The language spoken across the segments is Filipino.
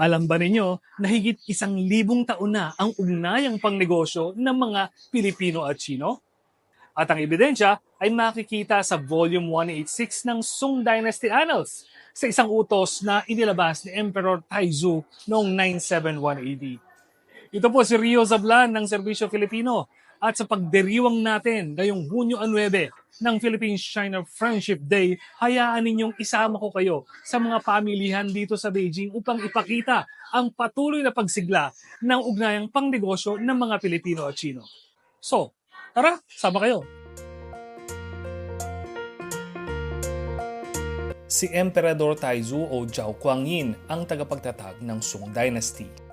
Alam ba ninyo na higit isang libong taon na ang ugnayang pangnegosyo ng mga Pilipino at Chino? At ang ebidensya ay makikita sa Volume 186 ng Sung Dynasty Annals sa isang utos na inilabas ni Emperor Taizu noong 971 AD. Ito po si Rio Zablan ng Serbisyo Filipino at sa pagdiriwang natin ngayong Hunyo 9 ng Philippine-China Friendship Day, hayaan ninyong isama ko kayo sa mga pamilihan dito sa Beijing upang ipakita ang patuloy na pagsigla ng ugnayang pangnegosyo ng mga Pilipino at Chino. So, tara, sama kayo! Si Emperador Taizu o Zhao Guangyin ang tagapagtatag ng Song Dynasty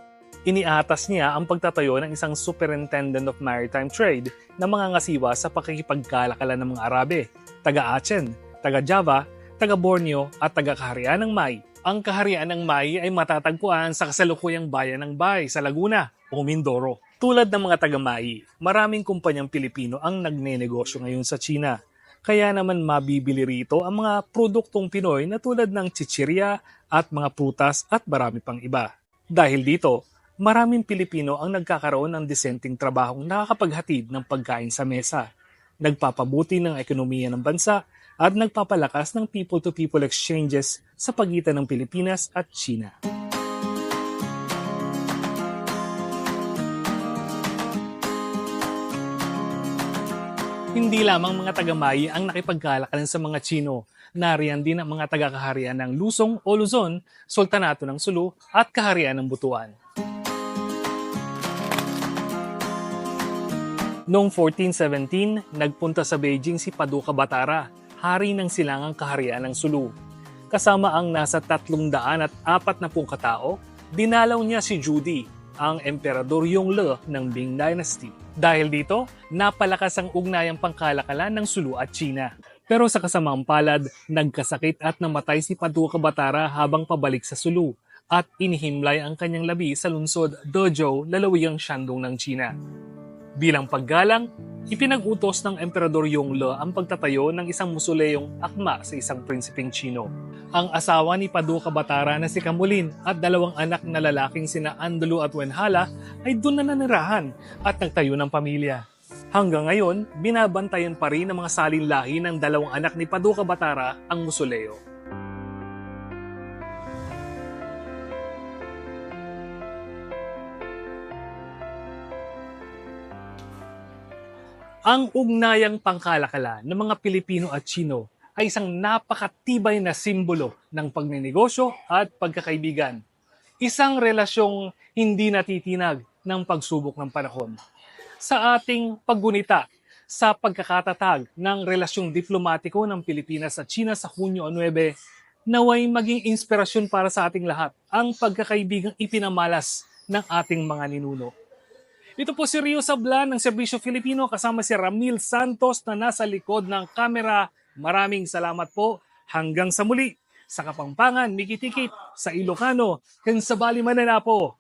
iniatas niya ang pagtatayo ng isang Superintendent of Maritime Trade na mga ngasiwa sa pakikipagkalakalan ng mga Arabe, taga-Achen, taga-Java, taga-Borneo at taga-Kaharian ng Mai. Ang Kaharian ng Mai ay matatagpuan sa kasalukuyang bayan ng Bay sa Laguna o Mindoro. Tulad ng mga taga-Mai, maraming kumpanyang Pilipino ang nagnenegosyo ngayon sa China. Kaya naman mabibili rito ang mga produktong Pinoy na tulad ng chichirya at mga prutas at marami pang iba. Dahil dito, maraming Pilipino ang nagkakaroon ng disenteng trabahong nakakapaghatid ng pagkain sa mesa, nagpapabuti ng ekonomiya ng bansa, at nagpapalakas ng people-to-people exchanges sa pagitan ng Pilipinas at China. Hindi lamang mga taga-Mayi ang nakipagkalakalan sa mga Chino, nariyan din ang mga taga-kaharian ng Lusong o Luzon, Sultanato ng Sulu at Kaharian ng Butuan. Noong 1417, nagpunta sa Beijing si Paduka Batara, hari ng silangang kaharian ng Sulu. Kasama ang nasa 340 katao, dinalaw niya si Judy, ang Emperador Yongle ng Ming Dynasty. Dahil dito, napalakas ang ugnayang pangkalakalan ng Sulu at China. Pero sa kasamang palad, nagkasakit at namatay si Paduka Batara habang pabalik sa Sulu at inihimlay ang kanyang labi sa lungsod Dozhou, lalawigang Shandong ng China. Bilang paggalang, ipinag-utos ng Emperador Yongle ang pagtatayo ng isang musuleyong akma sa isang prinsipeng Chino. Ang asawa ni Paduka Batara na si Kamulin at dalawang anak na lalaking sina Andalo at Wenhala ay doon na nanirahan at nagtayo ng pamilya. Hanggang ngayon, binabantayan pa rin ng mga salinlahi ng dalawang anak ni Paduka Batara ang musuleo. Ang ugnayang pangkalakala ng mga Pilipino at Chino ay isang napakatibay na simbolo ng pagnenegosyo at pagkakaibigan. Isang relasyong hindi natitinag ng pagsubok ng panahon. Sa ating paggunita sa pagkakatatag ng relasyong diplomatiko ng Pilipinas at China sa Hunyo 9, naway maging inspirasyon para sa ating lahat ang pagkakaibigang ipinamalas ng ating mga ninuno. Ito po si Rio Sablan ng Serbisyo Filipino kasama si Ramil Santos na nasa likod ng kamera. Maraming salamat po. Hanggang sa muli. Sa Kapampangan, Mikitikit, sa Ilocano, kan sa Bali Mananapo.